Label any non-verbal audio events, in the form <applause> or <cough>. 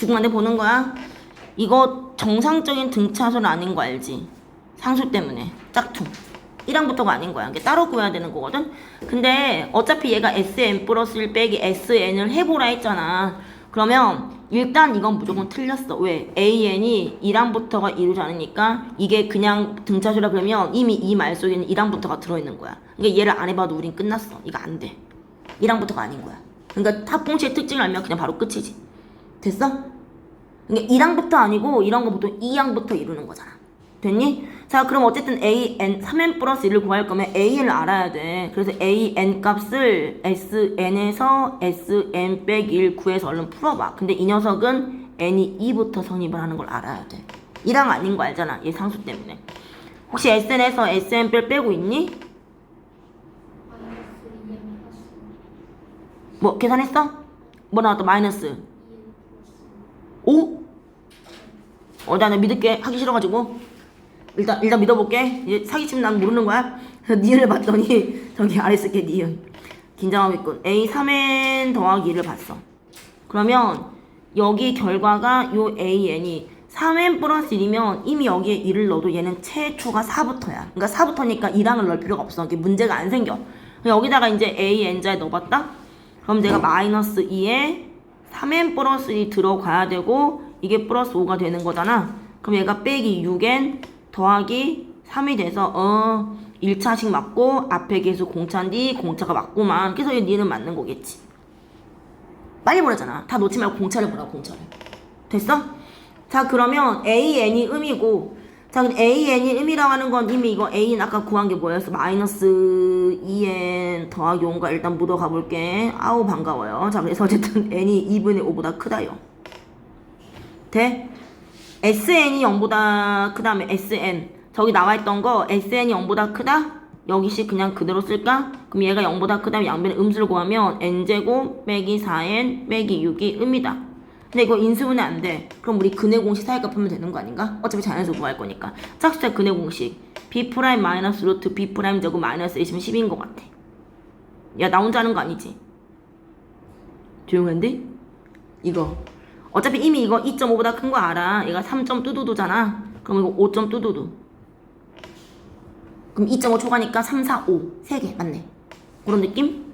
죽으면 안돼 보는 거야. 이거 정상적인 등차수는 아닌 거 알지? 상수 때문에 짝퉁. 1항부터가 아닌 거야. 이게 따로 구해야 되는 거거든. 근데 어차피 얘가 sn 플러스 1 빼기 sn을 해보라 했잖아. 그러면 일단 이건 무조건 틀렸어. 왜? an이 1항부터가 이루지 않으니까 이게 그냥 등차수라 그러면 이미 이 말 속에는 1항부터가 들어있는 거야. 그러니까 얘를 안 해봐도 우린 끝났어. 이거 안 돼. 1항부터가 아닌 거야. 그러니까 합공치의 특징을 알면 그냥 바로 끝이지. 됐어? 그러니까 1항부터 아니고 이런 거 보통 2항부터 이루는 거잖아. 됐니? 자, 그럼 어쨌든 a, n, 3n 플러스 1을 구할 거면 a를 알아야 돼. 그래서 a, n 값을 s, n에서 s, n 빼기 1 구해서 얼른 풀어봐. 근데 이 녀석은 n이 2부터 성립을 하는 걸 알아야 돼. 1항 아닌 거 알잖아. 얘 상수 때문에. 혹시 sn에서 sn 뺄 빼고 있니? 마이너스 2m 플러스 뭐 계산했어? 뭐 나왔다? 마이너스 2m 플러스 5? 어, 나는 믿을게. 하기 싫어가지고. 일단, 일단 믿어볼게. 이제 사기치면 난 모르는 거야. 그래서 니은을 봤더니, <laughs> 저기 아래 쓸게, 니은. 긴장하고 있군. A 3n 더하기 1을 봤어. 그러면, 여기 결과가 요 AN이 3n 플러스 1이면 이미 여기에 1을 넣어도 얘는 최초가 4부터야. 그러니까 4부터니까 2랑을 넣을 필요가 없어. 이게 문제가 안 생겨. 여기다가 이제 AN자에 넣어봤다? 그럼 내가 마이너스 2에 3n 플러스 1이 들어가야 되고 이게 플러스 5가 되는 거잖아. 그럼 얘가 빼기 6n 더하기 3이 돼서 어 1차식 맞고 앞에 계수 공차인데 공차가 맞구만. 그래서 얘 니는 맞는 거겠지. 빨리 보내잖아. 다 놓지 말고 공차를 보라 공차를. 됐어? 자 그러면 AN이 음이고 자 그럼 AN이 음이라고 하는 건 이미 이거 A는 아까 구한 게 뭐였어? 마이너스 2N 더하기 5가 일단 묻어 가 볼게. 아우 반가워요. 자 그래서 어쨌든 N이 2분의 5보다 크다요. 돼? SN이 0보다 그 다음에 SN 저기 나와있던 거 SN이 0보다 크다? 여기씩 그냥 그대로 쓸까? 그럼 얘가 0보다 크다면 양변의 음수를 구하면 n제곱 빼기 4n 빼기 6이 음이다 근데 이거 인수분해 안 돼. 그럼 우리 근해 공식 사이값 하면 되는 거 아닌가? 어차피 자연수 구할 거니까. 짝수의 근해 공식. b 프라임 마이너스 루트 b 프라임 제곱 마이너스 1이면 10인 것 같아. 야, 나 혼자 하는 거 아니지? 조용한데? 이거. 어차피 이미 이거 2.5보다 큰 거 알아. 얘가 3점 뚜두두잖아. 그럼 이거 5점 뚜두두. 그럼 2.5 초과니까 3, 4, 5. 3개. 맞네. 그런 느낌?